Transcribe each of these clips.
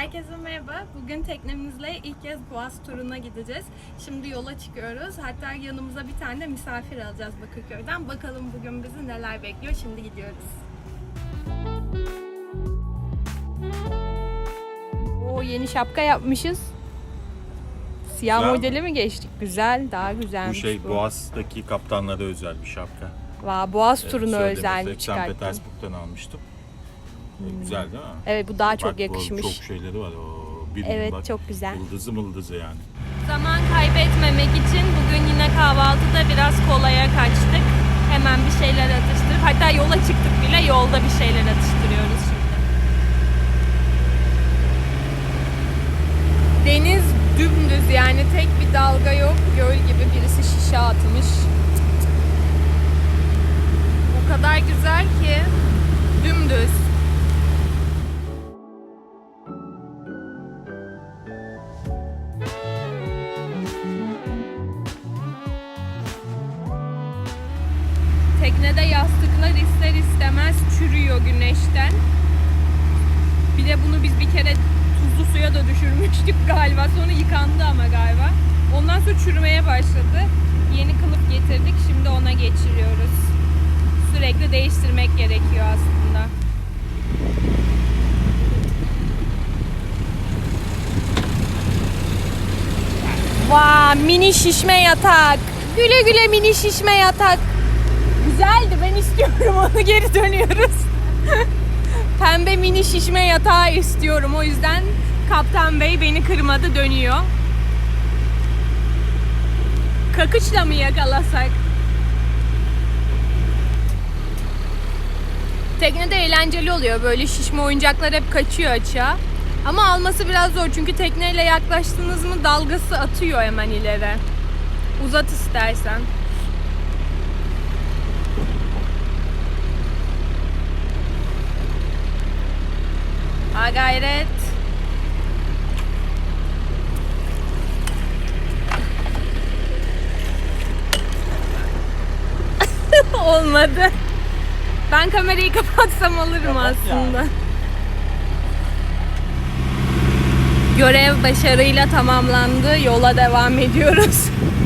Herkese merhaba. Bugün teknemizle ilk kez Boğaz turuna gideceğiz. Şimdi yola çıkıyoruz. Hatta yanımıza bir tane de misafir alacağız Bakırköy'den. Bakalım bugün bizi neler bekliyor. Şimdi gidiyoruz. Oo yeni şapka yapmışız. Siyah Güzel mi? modeli mi geçtik? Güzel, daha Bu güzelmiş şey Boğaz'daki kaptanlara özel bir şapka. Vay, Boğaz söyledim. özel St. çıkarttım. Petersburg'dan almıştım. Ee, Güzel değil mi? Evet bu daha çok Bak, yakışmış. Çok şeyleri var. O, bir Evet, bak, çok güzel. Yıldızı mıldızı yani. Zaman kaybetmemek için bugün yine kahvaltıda biraz kolaya kaçtık. Hemen bir şeyler atıştırıp hatta yola çıktık bile yolda bir şeyler atıştırıyoruz şimdi. Deniz dümdüz yani tek bir dalga yok. Göl gibi birisi şişe atmış. O kadar güzel ki dümdüz. Teknede yastıklar ister istemez çürüyor güneşten. Bir de bunu biz bir kere tuzlu suya da düşürmüştük galiba. Sonra yıkandı ama galiba. Ondan sonra çürümeye başladı. Yeni kılıf getirdik. Şimdi ona geçiriyoruz. Sürekli değiştirmek gerekiyor aslında. Vaa mini şişme yatak. Güle güle mini şişme yatak. İstiyorum onu geri dönüyoruz. Pembe mini şişme yatağı istiyorum o yüzden Kaptan Bey beni kırmadı dönüyor. Kakıçla mı yakalasak? Teknede eğlenceli oluyor böyle şişme oyuncaklar hep kaçıyor açığa. Ama alması biraz zor çünkü tekneyle yaklaştınız mı dalgası atıyor hemen ileri. Uzat istersen. Ha gayret. Olmadı. Ben kamerayı kapatsam alırım aslında. Görev başarıyla tamamlandı. Yola devam ediyoruz.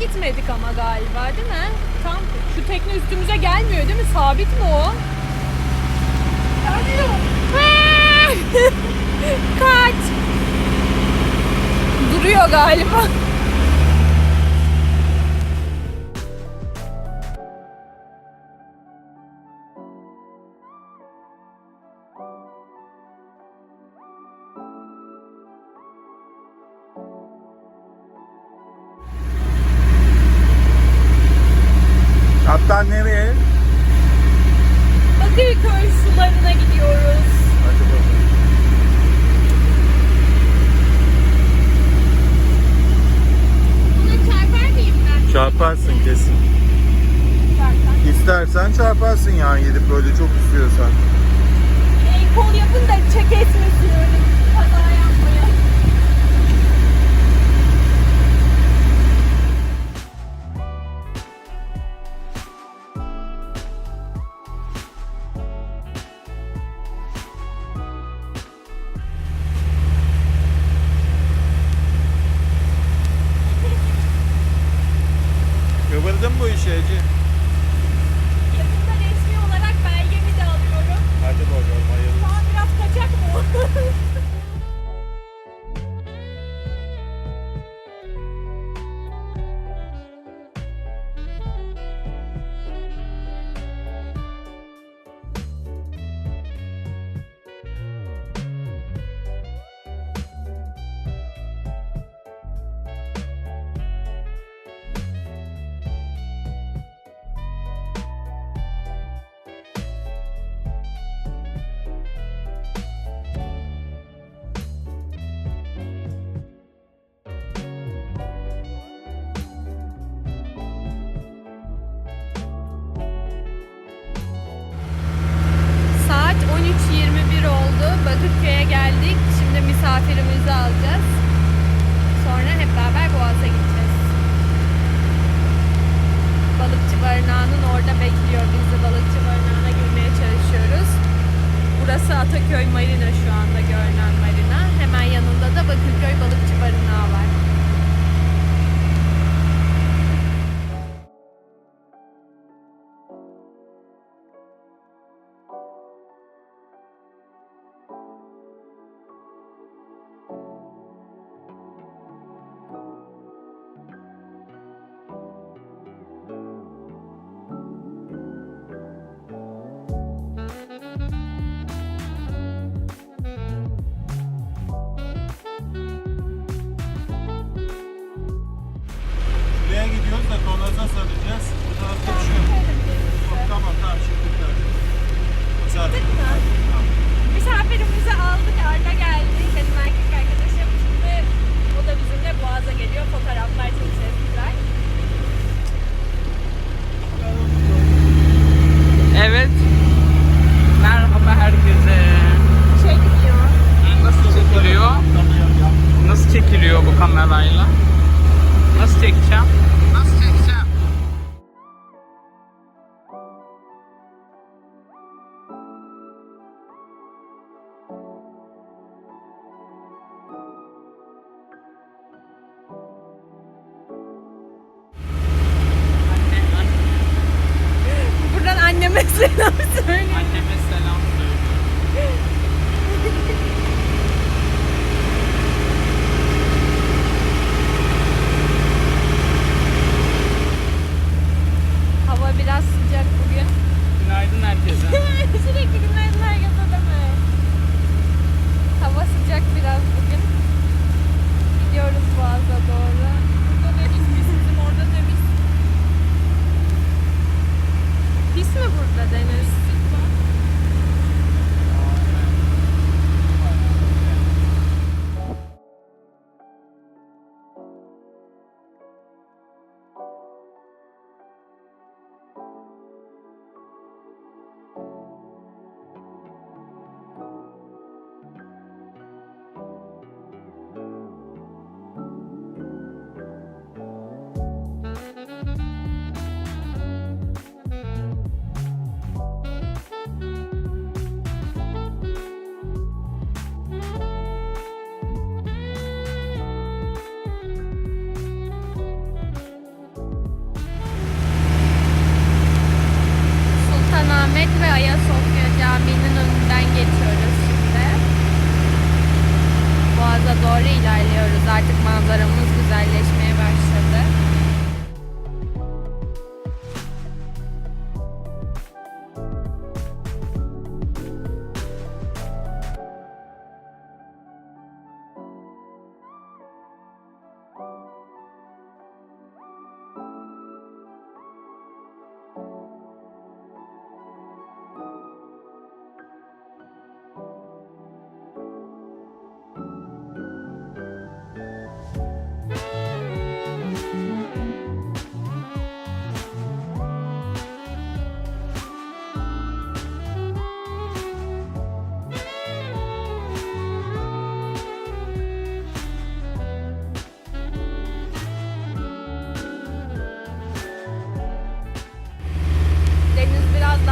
gitmedik ama galiba değil mi? Tam şu tekne üstümüze gelmiyor değil mi? Sabit mi o? Gelmiyor. Kaç. Duruyor galiba. Misafirimizi alacağız. Sonra hep beraber Boğaz'a gideceğiz. Balıkçı barınağının orada bekliyor bizi. Balıkçı barınağına girmeye çalışıyoruz. Burası Ataköy Marina şu anda görünen marina. Hemen yanında da Bakırköy Balıkçı Barınağı var. Saracağız. Bu tarafta bir şey yok. Yok, Tamam tamam şimdi gidelim. Çıktık mı? Misafirimizi aldık, Arda geldi. Benim erkek arkadaşım. Şimdi o da bizimle Boğaz'a geliyor. Fotoğraflar çekeceğiz güzel. Evet. Merhaba herkese. Çekmiyor. Nasıl çekiliyor? Nasıl çekiliyor bu kamerayla? Nasıl çekeceğim? Biraz sıcak bugün. Günaydın herkese. Sürekli günaydın herkese deme. Hava sıcak biraz bugün. Gidiyoruz Boğaz'a doğru. Burada deniz pis, bizim orada deniz. Pis mi burada deniz? Geçiyoruz şimdi. Boğaz'a doğru ilerliyoruz. Artık manzaramız güzelleşmeye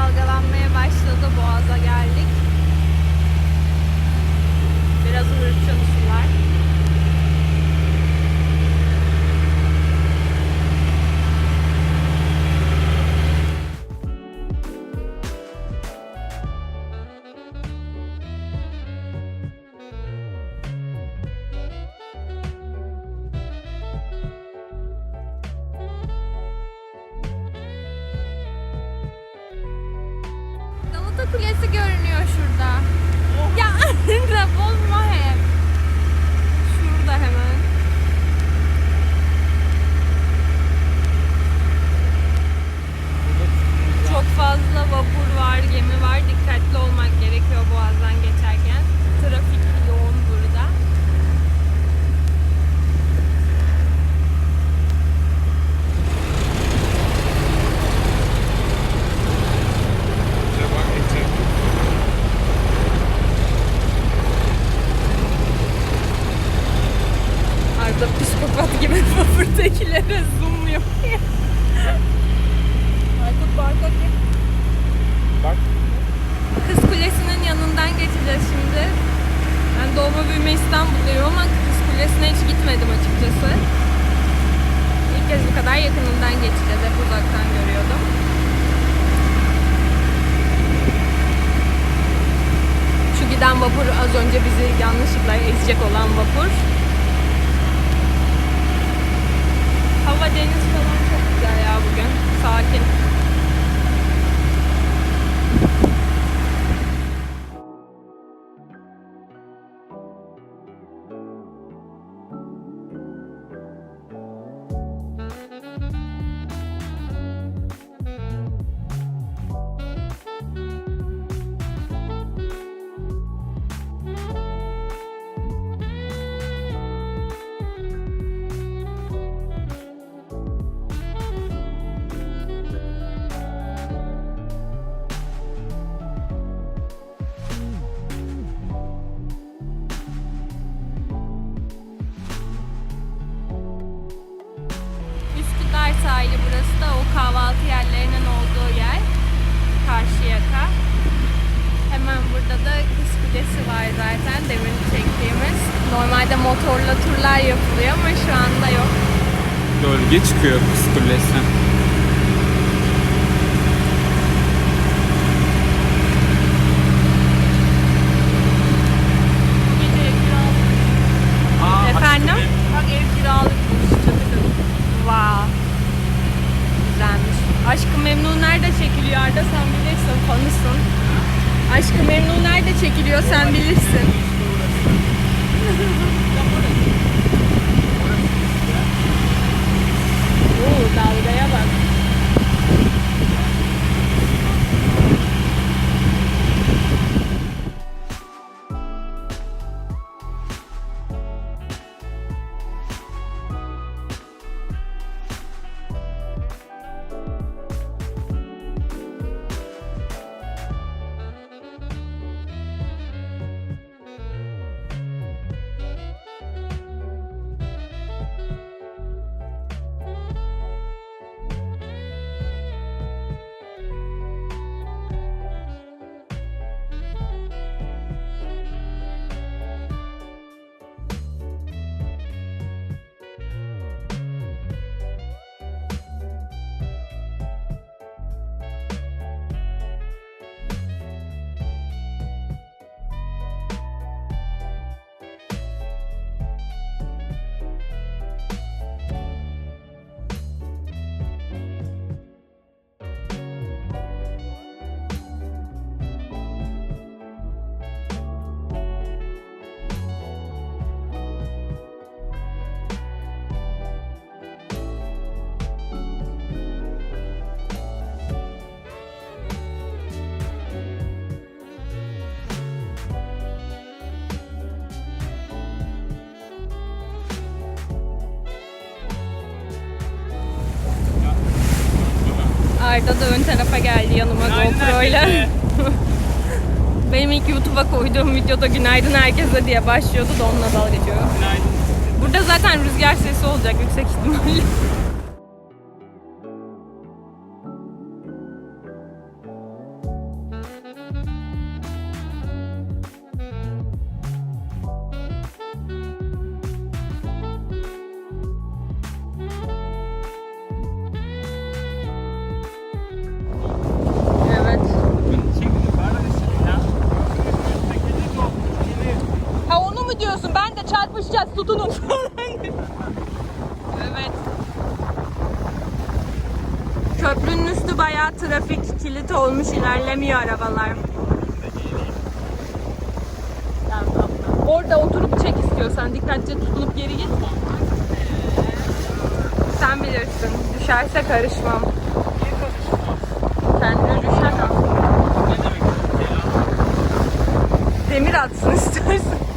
dalgalanmaya başladı. Boğaz'a geldik. Biraz hırçın Galata Kulesi görünüyor şurada. Ya Arda bozma hep. Şurada hemen. Çok fazla vapur var, gemi var. Dikkatli olmak gerekiyor boğazdan geçerken. Psikopat gibi vapurdakilere zoom yapıyor. Aykut Barkak Bak. Kız Kulesi'nin yanından geçeceğiz şimdi. Ben doğma büyüme İstanbulluyum ama Kız Kulesi'ne hiç gitmedim açıkçası. İlk kez bu kadar yakınından geçeceğiz. Hep uzaktan görüyordum. Şu giden vapur az önce bizi yanlışlıkla ezecek olan vapur. Hava deniz falan çok güzel ya bugün. Sakin. Sahili burası da o kahvaltı yerlerinin olduğu yer. Karşıyaka. Hemen burada da Kız Kulesi var zaten demin çektiğimiz. Normalde motorla turlar yapılıyor ama şu anda yok. Gölge çıkıyor kız kulesi. Gece ev kiralık. Aa, Efendim? aşkım Bak ev kiralıkmış. Çatıda. Wow. Güzelmiş. Aşkı Memnu nerede çekiliyor Arda sen bilirsin fanısın. Aşkı Memnu nerede çekiliyor sen bilirsin. Oo dalgaya bak. Arda da ön tarafa geldi yanıma GoPro'yla. herkese. Benim ilk YouTube'a koyduğum videoda günaydın herkese diye başlıyordu da onunla dalga geçiyor. Günaydın. Burada zaten rüzgar sesi olacak yüksek ihtimalle. İlerlemiyor arabalar. Orada oturup çek istiyorsan dikkatlice tutulup geri git. Sen bilirsin. Düşerse karışmam. Kendine düşer? Demir atsın istersen.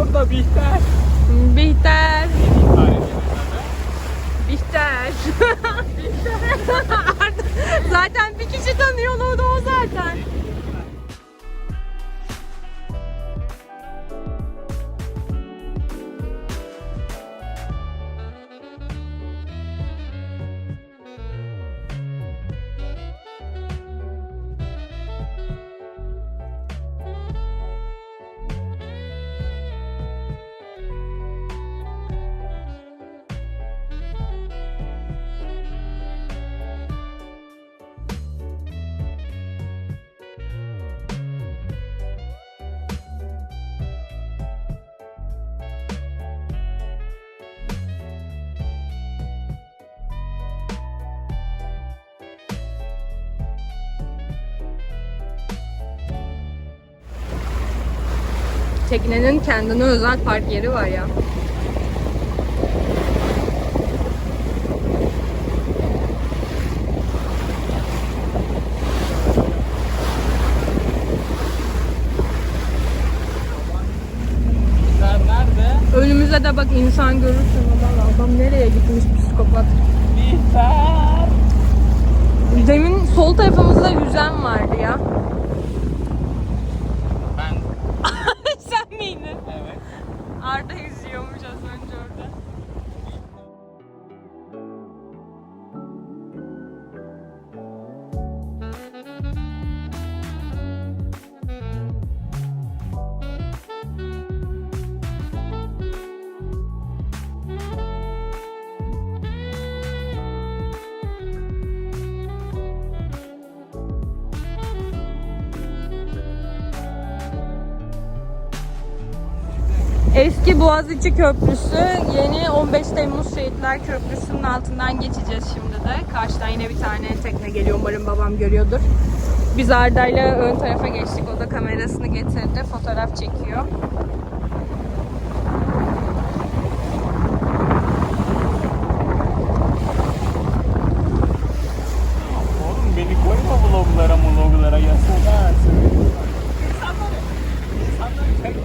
Orada Bihter. Bihter. Bihter. Bihter. zaten bir kişi tanıyor o da o zaten. Teknenin kendine özel park yeri var ya. Önümüze de bak insan görürsün. Ulan adam nereye gitmiş psikopat. Bihter. Demin sol tarafımızda yüzen vardı ya. Arda Eski Boğaziçi Köprüsü, yeni 15 Temmuz Şehitler Köprüsü'nün altından geçeceğiz şimdi de. Karşıdan yine bir tane tekne geliyor, umarım babam görüyordur. Biz Arda'yla ön tarafa geçtik, o da kamerasını getirdi, fotoğraf çekiyor. Oğlum beni koyma vloglara vloglara yasak ha. İnsanları. İnsanları tek.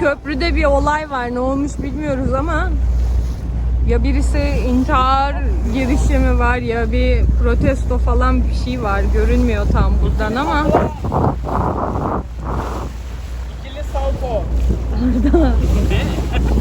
Köprüde bir olay var, ne olmuş bilmiyoruz ama ya birisi intihar girişimi var ya bir protesto falan bir şey var. Görünmüyor tam buradan ama İkili salto. videoyu